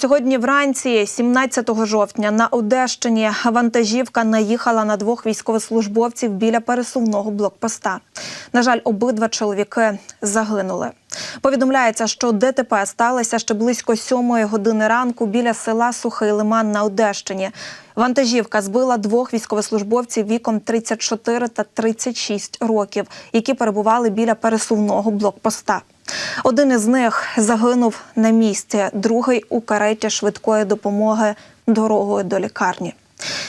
сьогодні вранці, 17 жовтня, на Одещині вантажівка наїхала на двох військовослужбовців біля пересувного блокпоста. На жаль, обидва чоловіки загинули. Повідомляється, що ДТП сталося ще близько сьомої години ранку біля села Сухий Лиман на Одещині. Вантажівка збила двох військовослужбовців віком 34 та 36 років, які перебували біля пересувного блокпоста. Один із них загинув на місці, другий у кареті швидкої допомоги дорогою до лікарні.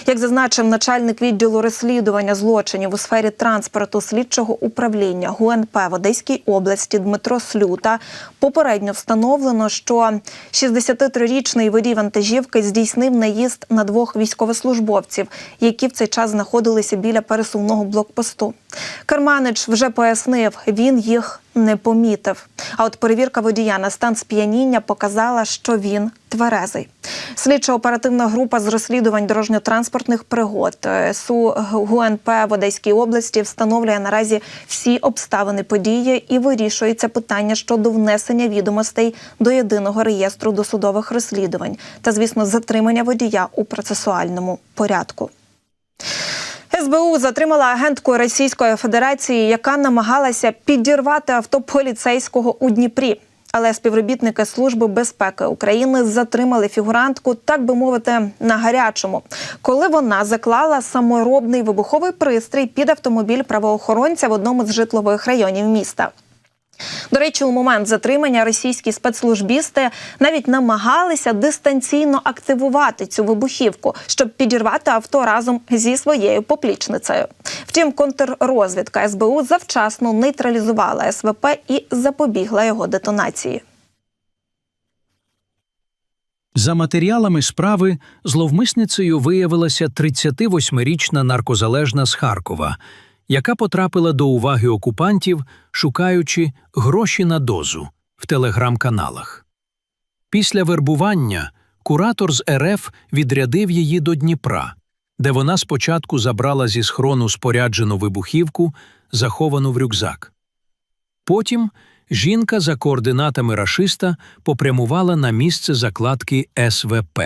Як зазначив начальник відділу розслідування злочинів у сфері транспорту слідчого управління ГУНП в Одеській області Дмитро Слюта, попередньо встановлено, що 63-річний водій вантажівки здійснив наїзд на двох військовослужбовців, які в цей час знаходилися біля пересувного блокпосту. Керманич вже пояснив, він їх не помітив. А от перевірка водія на стан сп'яніння показала, що він тверезий. Слідча оперативна група з розслідувань дорожньо-транспортних пригод е, СУ ГУНП в Одеській області встановлює наразі всі обставини події і вирішується питання щодо внесення відомостей до єдиного реєстру досудових розслідувань та, звісно, затримання водія у процесуальному порядку. СБУ затримала агентку Російської Федерації, яка намагалася підірвати авто поліцейського у Дніпрі. Але співробітники Служби безпеки України затримали фігурантку, так би мовити, на гарячому, коли вона заклала саморобний вибуховий пристрій під автомобіль правоохоронця в одному з житлових районів міста. До речі, у момент затримання російські спецслужбісти навіть намагалися дистанційно активувати цю вибухівку, щоб підірвати авто разом зі своєю поплічницею. Втім, контррозвідка СБУ завчасно нейтралізувала СВП і запобігла його детонації. За матеріалами справи зловмисницею виявилася 38-річна наркозалежна з Харкова, яка потрапила до уваги окупантів, шукаючи гроші на дозу в телеграм-каналах. Після вербування куратор з РФ відрядив її до Дніпра, де вона спочатку забрала зі схрону споряджену вибухівку, заховану в рюкзак. Потім жінка за координатами рашиста попрямувала на місце закладки СВП.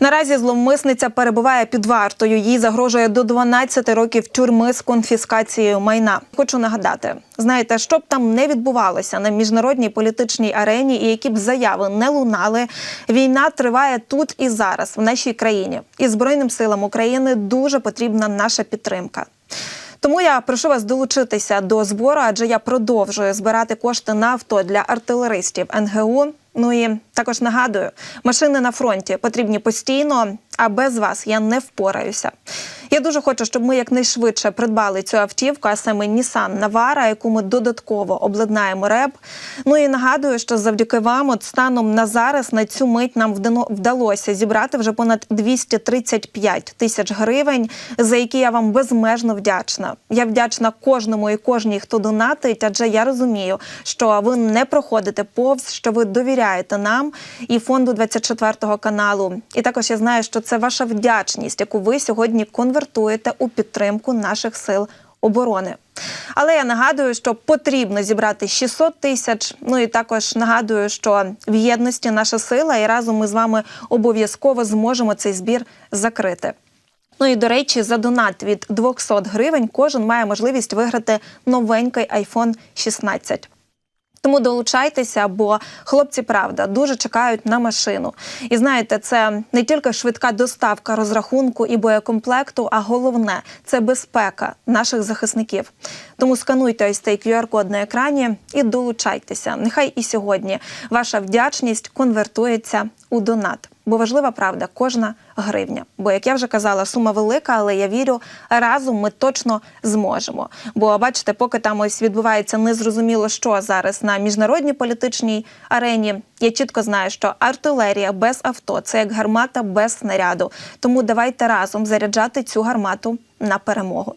Наразі зловмисниця перебуває під вартою. Їй загрожує до 12 років тюрми з конфіскацією майна. Хочу нагадати, знаєте, що б там не відбувалося на міжнародній політичній арені, і які б заяви не лунали. Війна триває тут і зараз, в нашій країні, і збройним силам України дуже потрібна наша підтримка. Тому я прошу вас долучитися до збору, адже я продовжую збирати кошти на авто для артилеристів НГУ. Ну і також нагадую, машини на фронті потрібні постійно, а без вас я не впораюся. Я дуже хочу, щоб ми якнайшвидше придбали цю автівку, а саме Nissan Navara, яку ми додатково обладнаємо РЕБ. Ну і нагадую, що завдяки вам, от станом на зараз, на цю мить нам вдалося зібрати вже понад 235 тисяч гривень, за які я вам безмежно вдячна. Я вдячна кожному і кожній, хто донатить, адже я розумію, що ви не проходите повз, що ви довіряєте нам і фонду 24 каналу. І також я знаю, що це ваша вдячність, яку ви сьогодні конвертуєте у підтримку наших сил оборони. Але я нагадую, що потрібно зібрати 600 тисяч. Ну і також нагадую, що в єдності наша сила, і разом ми з вами обов'язково зможемо цей збір закрити. Ну і до речі, за донат від 200 гривень кожен має можливість виграти новенький iPhone 16. Тому долучайтеся, бо хлопці, правда, дуже чекають на машину. І знаєте, це не тільки швидка доставка розрахунку і боєкомплекту, а головне це безпека наших захисників. Тому скануйте ось цей QR-код на екрані і долучайтеся. Нехай і сьогодні ваша вдячність конвертується у донат. Бо важлива правда кожна гривня. Бо, як я вже казала, сума велика, але я вірю, разом ми точно зможемо. Бо бачите, поки там ось відбувається незрозуміло, що зараз на міжнародній політичній арені. Я чітко знаю, що артилерія без авто це як гармата без снаряду. Тому давайте разом заряджати цю гармату на перемогу.